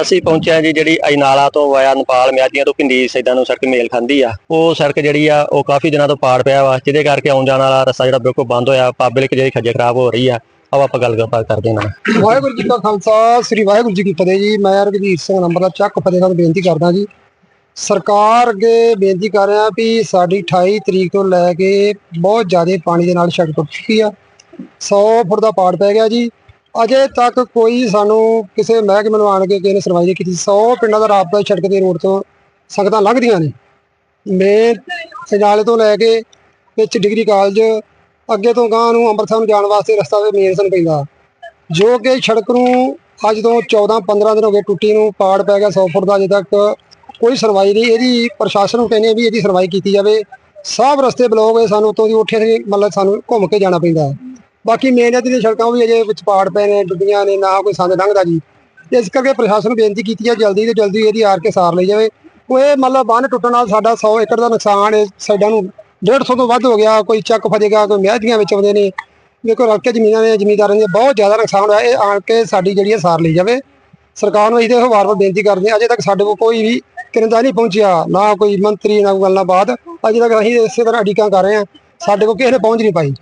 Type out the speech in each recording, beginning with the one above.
ਅਸੀਂ ਪਹੁੰਚਿਆ ਜੀ ਜਿਹੜੀ ਅਜਨਾਲਾ ਤੋਂ ਵਾਇਆ ਨੇਪਾਲ ਮਿਆਦੀਆਂ ਤੋਂ ਪਿੰਡੀ ਸੈਦਾਂ ਨੂੰ ਸੜਕ ਮੇਲ ਖਾਂਦੀ ਆ। ਉਹ ਸੜਕ ਜਿਹੜੀ ਆ, ਉਹ ਕਾਫੀ ਦਿਨਾਂ ਤੋਂ ਪਾੜ ਪਿਆ ਵਾ, ਜਿਹਦੇ ਕਰਕੇ ਆਉਣ ਜਾਣ ਵਾਲਾ ਰਸਤਾ ਜਿਹੜਾ ਬਿਲਕੁਲ ਬੰਦ ਹੋਇਆ ਪਬਲਿਕ ਜਿਹੜੀ ਖੱਜੇ ਖਰਾਬ ਹੋ ਰਹੀ ਆ, ਆਓ ਆਪਾਂ ਗੱਲ ਗੱਲਬਾਤ ਕਰਦੇ ਹਾਂ ਵਾਹਿਗੁਰੂ ਜੀ ਕਾ ਖਾਲਸਾ, ਸ੍ਰੀ ਵਾਹਿਗੁਰੂ ਜੀ ਕੀ ਫਤਿਹ ਜੀ। ਮੈਂ ਰਘਵੀਰ ਸਿੰਘ ਨੰਬਰ ਦਾ ਚੱਕ ਫਤਿਹਗੜ੍ਹ ਨੂੰ ਬੇਨਤੀ ਕਰਦਾ ਜੀ। ਸਰਕਾਰ ਅੱਗੇ ਬੇਨਤੀ ਕਰ ਰਿਹਾ ਵੀ ਸਾਡੀ 28 ਤਰੀਕ ਤੋਂ ਲੈ ਕੇ ਬਹੁਤ ਜ਼ਿਆਦਾ ਪਾਣੀ ਦੇ ਨਾਲ ਸੜਕ ਟੁੱਟ ਚੁੱਕੀ ਆ। 100 ਫੁੱਟ ਦਾ ਪਾੜ ਪੈ ਗਿਆ ਜੀ। ਅਜੇ ਤੱਕ ਕੋਈ ਸਾਨੂੰ ਕਿਸੇ ਮਹਿਕਮੇ ਨੂੰ ਆਣ ਕੇ ਕਿਸੇ ਨੇ ਸੁਣਵਾਈ ਨਹੀਂ ਕੀਤੀ। 100 ਪਿੰਡਾਂ ਦਾ ਰਾਬਤਾ ਸੜਕ ਦੇ ਰੋਡ ਤੋਂ ਸੰਗਤਾਂ ਲੰਘਦੀਆਂ ਨੇ। ਮੇਨ ਸਜਾਲੇ ਤੋਂ ਲੈ ਕੇ ਵਿੱਚ ਡਿਗਰੀ ਕਾਲਜ, ਅੱਗੇ ਤੋਂ ਗਾਂ ਨੂੰ ਅੰਮ੍ਰਿਤਸਰ ਨੂੰ ਜਾਣ ਵਾਸਤੇ ਰਸਤਾ ਤੇ ਮੇਨ ਸਾਨੂੰ ਪੈਂਦਾ। ਜੋ ਕਿ ਸੜਕ ਨੂੰ ਅੱਜ ਤੋਂ 14 15 ਦਿਨ ਹੋ ਗਏ ਟੁੱਟੀ ਨੂੰ ਪਾੜ ਪੈ ਗਿਆ 100 ਫੁੱਟ ਦਾ ਅਜੇ ਤੱਕ ਕੋਈ ਸੁਣਵਾਈ ਨਹੀਂ। ਇਹਦੀ ਪ੍ਰਸ਼ਾਸਨ ਨੂੰ ਕਹਿੰਦੇ ਵੀ ਇਹਦੀ ਸੁਣਵਾਈ ਕੀਤੀ ਜਾਵੇ। ਸਭ ਰਸਤੇ ਬਲੌਕ ਹੋਏ, ਸਾਨੂੰ ਤੋਂ ਦੀ ਉੱਠੇ ਤੇ ਮਤਲਬ ਸਾਨੂੰ ਘੁੰਮ ਕੇ ਜਾਣਾ ਪੈਂਦਾ। ਬਾਕੀ ਮੇਨ ਦੀਆਂ ਸੜਕਾਂ ਵੀ ਅਜੇ ਵਿੱਚ ਪਾੜ ਪਏ ਨੇ, ਡੁੱਬੀਆਂ ਨੇ, ਨਾ ਕੋਈ ਸੰਦ ਲੰਘਦਾ ਜੀ। ਇਸ ਕਰਕੇ ਪ੍ਰਸ਼ਾਸਨ ਨੂੰ ਬੇਨਤੀ ਕੀਤੀ ਹੈ ਜਲਦੀ ਤੋਂ ਜਲਦੀ ਇਹਦੀ ਆਰ ਕੇ ਸਾਰ ਲਈ ਜਾਵੇ। ਉਹ ਇਹ ਮਤਲਬ ਬੰਨ ਟੁੱਟਣ ਨਾਲ ਸਾਡਾ 100 ਏਕੜ ਦਾ ਨੁਕਸਾਨ ਹੈ ਸਾਈਡਾਂ ਨੂੰ 150 ਤੋਂ ਵੱਧ ਹੋ ਗਿਆ, ਕੋਈ ਚੱਕ ਫਜੇਗਾ ਕੋਈ ਮਿਆਦੀਆਂ ਵਿੱਚ ਆਉਂਦੇ ਨੇ। ਦੇਖੋ ਰਲਕੇ ਜ਼ਮੀਨਾਂ ਨੇ, ਜ਼ਮੀਂਦਾਰਾਂ ਦੇ ਬਹੁਤ ਜ਼ਿਆਦਾ ਨੁਕਸਾਨ ਹੋਇਆ, ਇਹ ਆਣ ਕੇ ਸਾਡੀ ਜਿਹੜੀ ਹੈ ਸਾਰ ਲਈ ਜਾਵੇ। ਸਰਕਾਰ ਨੂੰ ਇਹਦੇ ਵਾਰ-ਵਾਰ ਬੇਨਤੀ ਕਰਦੇ ਹਾਂ, ਅਜੇ ਤੱਕ ਸਾਡੇ ਕੋਲ ਕੋਈ ਵੀ ਕਿਰੰਦਾ ਨਹੀਂ ਪਹੁੰਚਿਆ, ਨਾ ਕੋਈ ਮੰਤਰੀ, ਨਾ ਕੋਈ ਗੱਲਾਂ ਬਾਤ। ਅਜੇ ਤੱਕ ਅਸੀਂ ਇਸੇ ਤਰ੍ਹਾਂ ਅਡੀਕਾਂ ਕਰ ਰਹੇ ਹਾਂ, ਸਾਡੇ ਕੋਲ ਕਿਸੇ ਨੇ ਪਹੁੰਚ ਨਹੀਂ ਪਾਈ।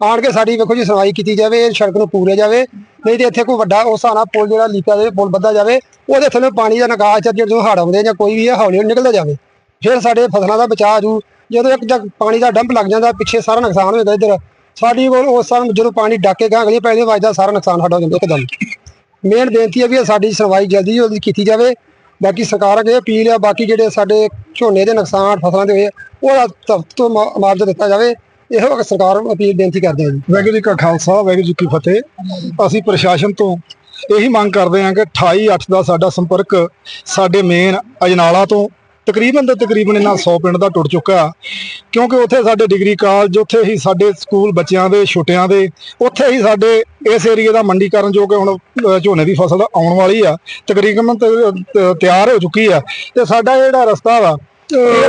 ਆਣ ਕੇ ਸਾਡੀ ਵੇਖੋ ਜੀ ਸੁਣਵਾਈ ਕੀਤੀ ਜਾਵੇ ਇਹ ਸੜਕ ਨੂੰ ਪੂਰਿਆ ਜਾਵੇ ਨਹੀਂ ਤੇ ਇੱਥੇ ਕੋਈ ਵੱਡਾ ਉਸ ਹਿਸਾਬ ਨਾਲ ਪੁਲ ਜਿਹੜਾ ਲੀਕਾ ਦੇ ਪੁਲ ਬੱਧਾ ਜਾਵੇ ਉਹਦੇ ਥੱਲੇ ਪਾਣੀ ਦਾ ਨਿਕਾਸ ਜਦੋਂ ਹੜ੍ਹ ਆਉਂਦੇ ਜਾਂ ਕੋਈ ਵੀ ਹੈ ਹੌਲੀ ਹੌਲੀ ਨਿਕਲਦਾ ਜਾਵੇ। ਫਿਰ ਸਾਡੇ ਫਸਲਾਂ ਦਾ ਬਚਾਅ ਜੂ ਜਦੋਂ ਇੱਕ ਜਗ ਪਾਣੀ ਦਾ ਡੰਪ ਲੱਗ ਜਾਂਦਾ ਪਿੱਛੇ ਸਾਰਾ ਨੁਕਸਾਨ ਹੋ ਜਾਂਦਾ ਇੱਧਰ। ਸਾਡੀ ਕੋਲ ਉਸ ਸਮੇਂ ਜਦੋਂ ਪਾਣੀ ਡਾਕੇ ਗਾਂ ਗਲੀਆਂ ਪੈਣੇ ਵੱਜਦਾ ਸਾਰਾ ਨੁਕਸਾਨ ਸਾਡਾ ਹੋ ਜਾਂਦਾ ਇੱਕਦਮ। ਮੇਨ ਬੇਨਤੀ ਹੈ ਵੀ ਸਾਡੀ ਸੁਣਵਾਈ ਜਲਦੀ ਜਲਦੀ ਕੀਤੀ ਜਾਵੇ। ਬਾਕੀ ਸਰਕਾਰ ਅੱਗੇ ਅਪੀਲ ਆ ਬਾਕੀ ਜਿਹੜੇ ਸਾਡੇ ਝੋਨੇ ਦੇ ਨੁਕਸਾਨ ਫਸਲਾਂ ਦੇ ਹੋਏ ਆ, ਉਹਦਾ ਤਫਤ ਤੋਂ ਮੁਆਵਜ਼ਾ ਦਿੱਤਾ ਜਾਵੇ। ਇਹੋ ਸਰਕਾਰ ਨੂੰ ਅਪੀਲ ਬੇਨਤੀ ਕਰਦੇ ਹਾਂ ਜੀ। ਵਾਹਿਗੁਰੂ ਜੀ ਕਾ ਖਾਲਸਾ, ਵਾਹਿਗੁਰੂ ਜੀ ਕੀ ਫਤਿਹ। ਅਸੀਂ ਪ੍ਰਸ਼ਾਸਨ ਤੋਂ ਇਹੀ ਮੰਗ ਕਰਦੇ ਹਾਂ ਕਿ 28 8 ਦਾ ਸਾਡਾ ਸੰਪਰਕ ਸਾਡੇ ਮੇਨ ਅਜਨਾਲਾ ਤੋਂ ਤਕਰੀਬਨ ਤੇ ਤਕਰੀਬਨ ਇਹਨਾਂ 100 ਪਿੰਡ ਦਾ ਟੁੱਟ ਚੁੱਕਾ ਕਿਉਂਕਿ ਉੱਥੇ ਸਾਡੇ ਡਿਗਰੀ ਕਾਲਜ, ਉੱਥੇ ਹੀ ਸਾਡੇ ਸਕੂਲ ਬੱਚਿਆਂ ਦੇ, ਛੋਟਿਆਂ ਦੇ, ਉੱਥੇ ਹੀ ਸਾਡੇ ਇਸ ਏਰੀਏ ਦਾ ਮੰਡੀਕਰਨ ਜੋ ਕਿ ਹੁਣ ਝੋਨੇ ਦੀ ਫਸਲ ਆਉਣ ਵਾਲੀ ਆ, ਤਕਰੀਬਨ ਤਿਆਰ ਹੋ ਚੁੱਕੀ ਆ। ਤੇ ਸਾਡਾ ਜਿਹੜਾ ਰਸਤਾ ਵਾ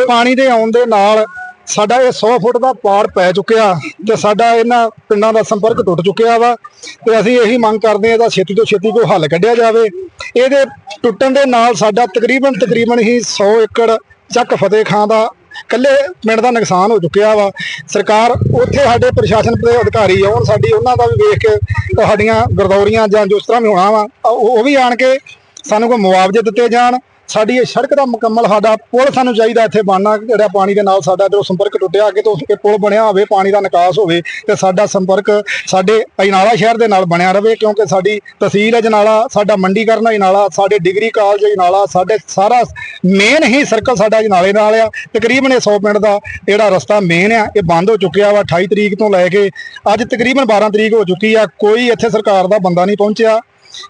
ਪਾਣੀ ਦੇ ਆਉਣ ਦੇ ਨਾਲ ਸਾਡਾ ਇਹ 100 ਫੁੱਟ ਦਾ ਪਾੜ ਪੈ ਚੁੱਕਿਆ ਤੇ ਸਾਡਾ ਇਹਨਾਂ ਪਿੰਡਾਂ ਦਾ ਸੰਪਰਕ ਟੁੱਟ ਚੁੱਕਿਆ ਵਾ ਤੇ ਅਸੀਂ ਇਹੀ ਮੰਗ ਕਰਦੇ ਹਾਂ ਇਹਦਾ ਛੇਤੀ ਤੋਂ ਛੇਤੀ ਕੋਈ ਹੱਲ ਕੱਢਿਆ ਜਾਵੇ। ਇਹਦੇ ਟੁੱਟਣ ਦੇ ਨਾਲ ਸਾਡਾ ਤਕਰੀਬਨ ਤਕਰੀਬਨ ਹੀ 100 ਏਕੜ ਚੱਕ ਫਤਿਹ ਖਾਂ ਦਾ ਕੱਲੇ ਪਿੰਡ ਦਾ ਨੁਕਸਾਨ ਹੋ ਚੁੱਕਿਆ ਵਾ। ਸਰਕਾਰ ਉੱਥੇ ਸਾਡੇ ਪ੍ਰਸ਼ਾਸਨ ਦੇ ਅਧਿਕਾਰੀ ਆਉਣ, ਸਾਡੀ ਉਹਨਾਂ ਦਾ ਵੀ ਵੇਖ ਕੇ ਤੁਹਾਡੀਆਂ ਗਰਦੌਰੀਆਂ ਜਾਂ ਜਿਸ ਤਰ੍ਹਾਂ ਵੀ ਹੋਣਾ ਵਾ, ਉਹ ਵੀ ਆਣ ਕੇ ਸਾਨੂੰ ਕੋਈ ਮੁਆਵਜ਼ੇ ਦਿੱਤੇ ਜਾਣ। ਸਾਡੀ ਇਹ ਸੜਕ ਦਾ ਮੁਕੰਮਲ ਸਾਡਾ ਪੁਲ ਸਾਨੂੰ ਚਾਹੀਦਾ ਇੱਥੇ ਬਣਨਾ ਜਿਹੜਾ ਪਾਣੀ ਦੇ ਨਾਲ ਸਾਡਾ ਜੋ ਸੰਪਰਕ ਟੁੱਟਿਆ, ਅੱਗੇ ਤੋਂ ਇਹ ਪੁਲ ਬਣਿਆ ਹੋਵੇ, ਪਾਣੀ ਦਾ ਨਿਕਾਸ ਹੋਵੇ, ਤੇ ਸਾਡਾ ਸੰਪਰਕ ਸਾਡੇ ਅਜਨਾਲਾ ਸ਼ਹਿਰ ਦੇ ਨਾਲ ਬਣਿਆ ਰਵੇ, ਕਿਉਂਕਿ ਸਾਡੀ ਤਹਿਸੀਲ ਅਜਨਾਲਾ, ਸਾਡਾ ਮੰਡੀਕਰਨ ਅਜਨਾਲਾ, ਸਾਡੇ ਡਿਗਰੀ ਕਾਲਜ ਅਜਨਾਲਾ, ਸਾਡੇ ਸਾਰਾ ਮੇਨ ਹੀ ਸਰਕਲ ਸਾਡਾ ਅਜਨਾਲੇ ਨਾਲ ਆ। ਤਕਰੀਬਨ ਇਹ 100 ਪਿੰਡ ਦਾ ਜਿਹੜਾ ਰਸਤਾ ਮੇਨ ਆ, ਇਹ ਬੰਦ ਹੋ ਚੁੱਕਿਆ ਵਾ 28 ਤਰੀਕ ਤੋਂ ਲੈ ਕੇ ਅੱਜ ਤਕਰੀਬਨ 12 ਤਰੀਕ ਹੋ ਚੁੱਕੀ ਆ, ਕੋਈ ਇੱਥੇ ਸਰਕਾਰ ਦਾ ਬੰਦਾ ਨਹੀਂ ਪਹੁੰਚਿਆ।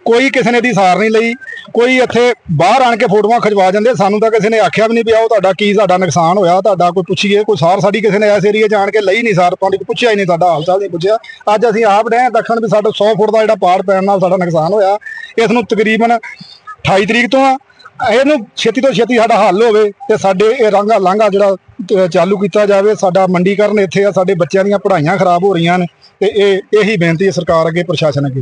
ਕੋਈ ਕਿਸੇ ਨੇ ਦੀ ਸਾਰ ਨਹੀਂ ਲਈ, ਕੋਈ ਇੱਥੇ ਬਾਹਰ ਆਣ ਕੇ ਫੋਟੋਆਂ ਖਿਚਵਾ ਜਾਂਦੇ, ਸਾਨੂੰ ਤਾਂ ਕਿਸੇ ਨੇ ਆਖਿਆ ਵੀ ਨਹੀਂ ਵੀ ਆਓ ਤੁਹਾਡਾ ਕੀ ਸਾਡਾ ਨੁਕਸਾਨ ਹੋਇਆ, ਤੁਹਾਡਾ ਕੋਈ ਪੁੱਛੀਏ, ਕੋਈ ਸਾਰ ਸਾਡੀ ਕਿਸੇ ਨੇ ਇਸ ਏਰੀਏ ਜਾਣ ਕੇ ਲਈ ਨਹੀਂ, ਸਾਰ ਤੁਹਾਡੀ ਪੁੱਛਿਆ ਹੀ ਨਹੀਂ, ਸਾਡਾ ਹਾਲ ਚਾਲ ਨਹੀਂ ਪੁੱਛਿਆ। ਅੱਜ ਅਸੀਂ ਆਪ ਰਹੇ ਦੱਖਣ ਵੀ ਸਾਡਾ 100 ਫੁੱਟ ਦਾ ਜਿਹੜਾ ਪਾੜ ਪੈਣ ਨਾਲ ਸਾਡਾ ਨੁਕਸਾਨ ਹੋਇਆ। ਇਸ ਨੂੰ ਤਕਰੀਬਨ 28 ਤਰੀਕ ਤੋਂ ਆ, ਇਹਨੂੰ ਛੇਤੀ ਤੋਂ ਛੇਤੀ ਸਾਡਾ ਹੱਲ ਹੋਵੇ ਤੇ ਸਾਡੇ ਇਹ ਰਾਂਗਾ ਲਾਂਘਾ ਜਿਹੜਾ ਚਾਲੂ ਕੀਤਾ ਜਾਵੇ, ਸਾਡਾ ਮੰਡੀਕਰਨ ਇੱਥੇ ਆ, ਸਾਡੇ ਬੱਚਿਆਂ ਦੀਆਂ ਪੜ੍ਹਾਈਆਂ ਖਰਾਬ ਹੋ ਰਹੀਆਂ ਨੇ ਤੇ ਇਹ ਇਹੀ ਬੇਨਤੀ ਹੈ ਸਰਕਾਰ ਅੱਗੇ, ਪ੍ਰਸ਼ਾਸਨ ਅੱਗੇ।